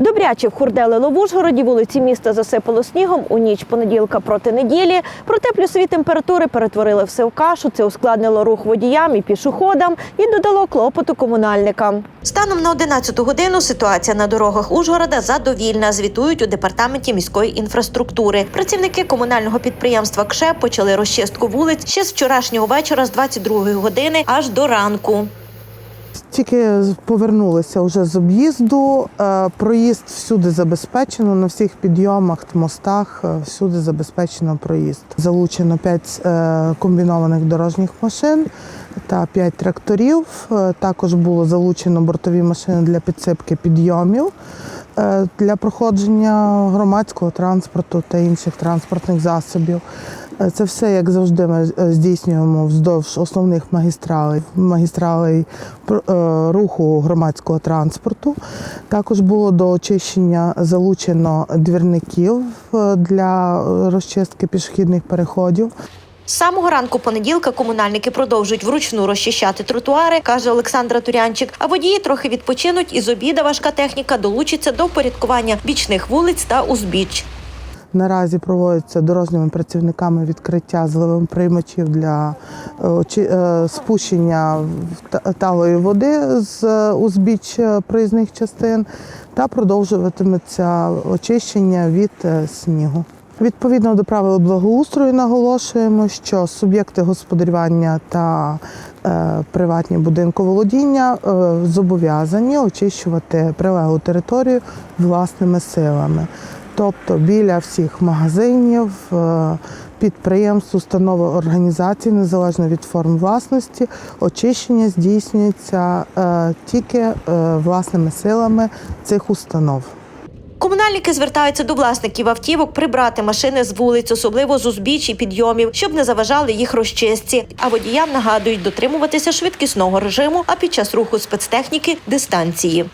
Добряче вхурделило в Ужгороді, вулиці міста засипало снігом у ніч понеділка проти неділі. Проте плюсові температури перетворили все в кашу. Це ускладнило рух водіям і пішоходам і додало клопоту комунальникам. Станом на 11 годину ситуація на дорогах Ужгорода задовільна. Звітують у департаменті міської інфраструктури. Працівники комунального підприємства КШЕ почали розчистку вулиць ще з вчорашнього вечора, з 22 години аж до ранку. Тільки повернулися вже з об'їзду. е, Проїзд всюди забезпечено, на всіх підйомах, мостах, е, всюди забезпечено проїзд. Залучено 5 комбінованих дорожніх машин та 5 тракторів. Е, Також було залучено бортові машини для підсипки підйомів е, для проходження громадського транспорту та інших транспортних засобів. Е, Це все, як завжди, ми е, здійснюємо вздовж основних магістралей, магістралей е, руху громадського транспорту. Також було до очищення залучено двірників е, для е, розчистки пішохідних переходів. З самого ранку понеділка комунальники продовжують вручну розчищати тротуари, каже Олександра Турянчик. А водії трохи відпочинуть і з обіда важка техніка долучиться до впорядкування бічних вулиць та узбіч. Наразі проводиться дорожніми працівниками відкриття зливових приймачів для е, е, спущення талої води з е, узбіч проїзних частин та продовжуватиметься очищення від снігу. Відповідно до правил благоустрою наголошуємо, що суб'єкти господарювання та е, приватні будинковолодіння е, зобов'язані очищувати прилеглу територію власними силами. Тобто біля всіх магазинів, е, підприємств, установ, організацій, незалежно від форм власності, очищення здійснюється е, тільки е, власними силами цих установ. Комунальники звертаються до власників автівок прибрати машини з вулиць, особливо з узбіч і підйомів, щоб не заважали їх розчистці. А водіям нагадують дотримуватися швидкісного режиму, а під час руху спецтехніки дистанції.